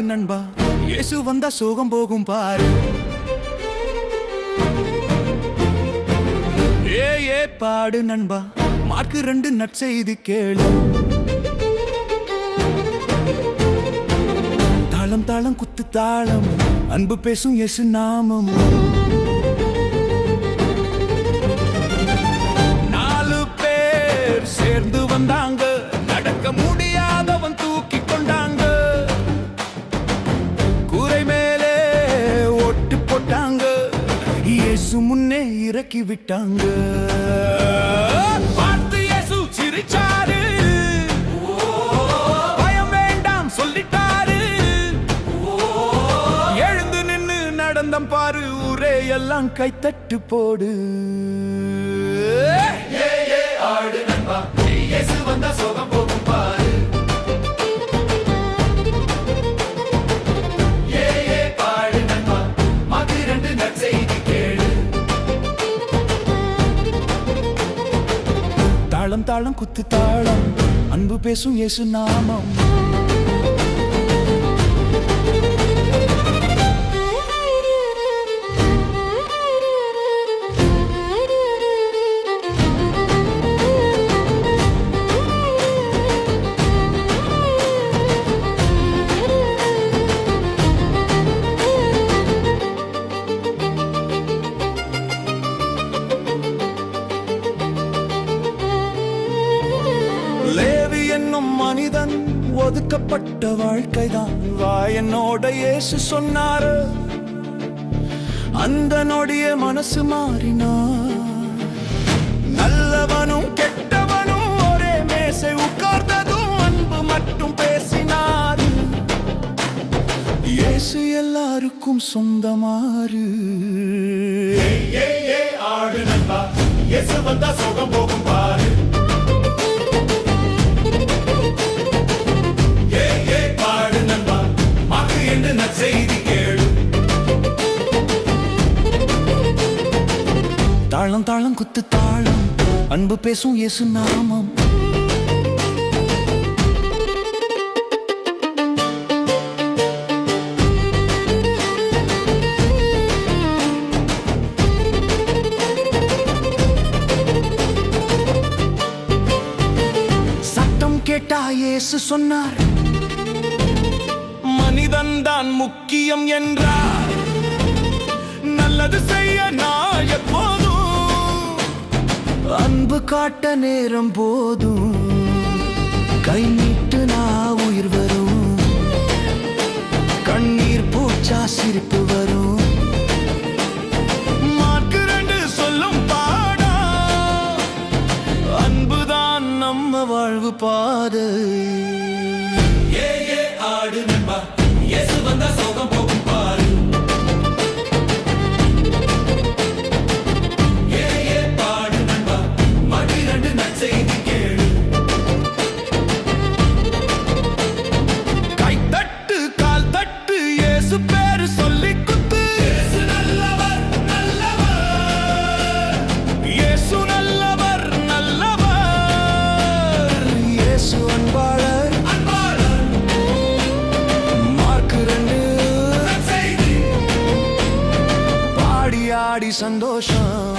நண்பா. இயேசு வந்தா சோகம் போகும் பாரு. ஏ ஏ பாடு நண்பா. மார்க்கு ரெண்டு நற்செய்தி கேளு. தாளம் தாளம் குத்து தாளம். அன்பு பேசும் இயேசு நாமம். இறக்கி விட்டாங்க பார்த்து இயேசு சிரிச்சாரு. பயம் வேண்டாம் சொல்லிட்டாரு. எழுந்து நின்னு நடந்தம் பாரு ஊரே எல்லாம் கைத்தட்டு போடு. தாளம் தாளம் குத்து தாளம். அன்பு பேசும் இயேசு நாமம். மனிதன் ஒதுக்கப்பட்ட வாழ்க்கைதான். வா என்னோட இயேசு சொன்னாரு அந்த நொடிய மனசு மாறினா. நல்லவனும் கெட்டவனும் ஒரே மேசை உட்கார்ந்ததும் அன்பு மட்டும் பேசினார். இயேசு எல்லாருக்கும் சொந்தமாறு ஏ ஏ ஆடு நண்பா இயேசு வந்தா சோகம் தாளம் குத்து தாளம். அன்பு பேசும் இயேசு நாமம். கேட்டா இயேசு சொன்னார். மனிதன் தான் முக்கியம் என்றார். நல்லது செய்ய நான் எப்போதும் அன்பு காட்ட நேரம் போதும். கை நீட்டு நான் உயிர் வரும். கண்ணீர் பூச்சா சிரிப்பு வரும். வாழ்வு பாதை. ஏ ஆடு சந்தோஷம்.